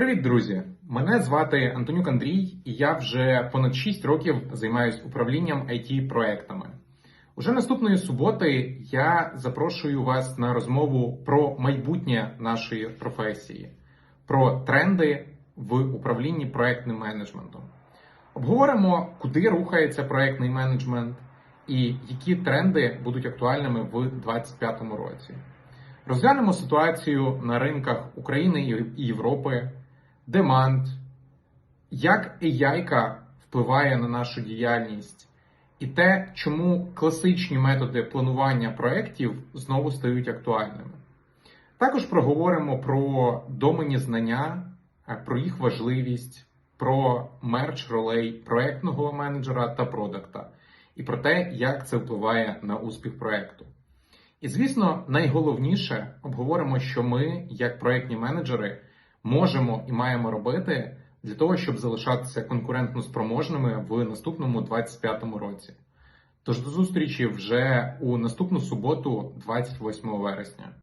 Привіт, друзі! Мене звати Антонюк Андрій, і я вже понад 6 років займаюся управлінням it проектами Уже наступної суботи я запрошую вас на розмову про майбутнє нашої професії, про тренди в управлінні проектним менеджментом. Обговоримо, куди рухається проектний менеджмент і які тренди будуть актуальними в 2025 році. Розглянемо ситуацію на ринках України і Європи, деманд, як AI впливає на нашу діяльність, і те, чому класичні методи планування проєктів знову стають актуальними. Також проговоримо про доменні знання, е, про їх важливість, про мерч ролей проєктного менеджера та продакта, і про те, як це впливає на успіх проєкту. І, звісно, найголовніше обговоримо, що ми, як проєктні менеджери, можемо і маємо робити для того, щоб залишатися конкурентно спроможними в наступному 25-му році. Тож до зустрічі вже у наступну суботу, 28 вересня.